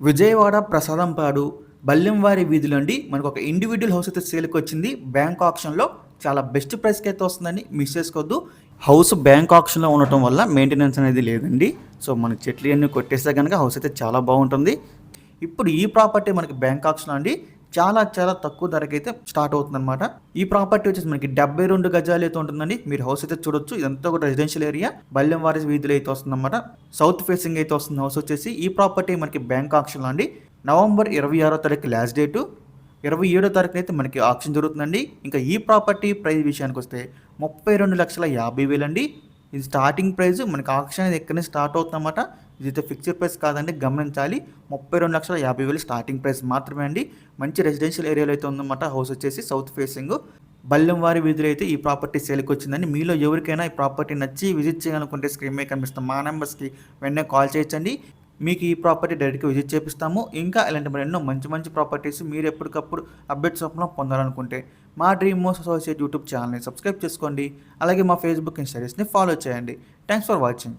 విజయవాడ ప్రసాదంపాడు బల్లెంవారి వీధి మనకు ఒక ఇండివిజువల్ హౌస్ అయితే సేల్కి వచ్చింది. బ్యాంక్ ఆప్షన్లో చాలా బెస్ట్ ప్రైస్కి అయితే వస్తుందని మిస్ చేసుకోవద్దు. హౌస్ బ్యాంక్ ఆప్షన్లో ఉండటం వల్ల మెయింటెనెన్స్ అనేది లేదండి. సో మనకి చెట్లు అన్నీ కొట్టేస్తే కనుక హౌస్ అయితే చాలా బాగుంటుంది. ఇప్పుడు ఈ ప్రాపర్టీ మనకి బ్యాంక్ ఆప్షన్ అండి. చాలా చాలా తక్కువ ధరకైతే అయితే స్టార్ట్ అవుతుంది అనమాట ఈ ప్రాపర్టీ వచ్చేసి మనకి డెబ్బై రెండు గజాలు అయితే ఉంటుందండి. మీరు హౌస్ అయితే చూడొచ్చు. ఇదంతా కూడా రెసిడెన్షియల్ ఏరియా బల్లెంవారి వీధిలో అయితే వస్తుందన్నమాట. సౌత్ ఫేసింగ్ అయితే వస్తుంది హౌస్ వచ్చేసి. ఈ ప్రాపర్టీ మనకి బ్యాంక్ ఆక్షన్లో అండి. నవంబర్ ఇరవై ఆరో తారీఖు లాస్ట్ డేటు ఇరవై ఏడో తారీఖున అయితే మనకి ఆప్షన్ జరుగుతుందండి. ఇంకా ఈ ప్రాపర్టీ ప్రైస్ విషయానికి వస్తే ముప్పై రెండు లక్షల యాభై వేలండి. ఇది స్టార్టింగ్ ప్రైస్ మనకి ఆక్షన్ అనేది ఎక్కడనే స్టార్ట్ అవుతుందన్నమాట. ఇదైతే ఫిక్స్డ్ ప్రైస్ కాదండి గమనించాలి. ముప్పై రెండు లక్షల యాభై వేలు స్టార్టింగ్ ప్రైస్ మాత్రమే అండి. మంచి రెసిడెన్షియల్ ఏరియాలో అయితే ఉందన్నమాట. హౌస్ వచ్చేసి సౌత్ ఫేసింగ్ బల్లెంవారి వీధిలో అయితే ఈ ప్రాపర్టీ సేల్కి వచ్చిందండి. మీలో ఎవరికైనా ఈ ప్రాపర్టీ నచ్చి విజిట్ చేయాలనుకుంటే స్క్రీన్ మీద కనిపిస్తాం మా నెంబర్స్కి వెంటనే కాల్ చేయొచ్చండి. మీకు ఈ ప్రాపర్టీ డైరెక్ట్గా విజిట్ చేపిస్తాము. ఇంకా ఇలాంటి మరి ఎన్నో మంచి మంచి ప్రాపర్టీస్ మీరు ఎప్పటికప్పుడు అప్డేట్స్ రూపంలో పొందాలనుకుంటే మా డ్రీమ్ మోస్ అసోసియేట్ యూట్యూబ్ ఛానల్ని సబ్స్క్రైబ్ చేసుకోండి. అలాగే మా ఫేస్బుక్ ఇన్స్టాగ్రామ్స్ని ఫాలో చేయండి. Thanks for watching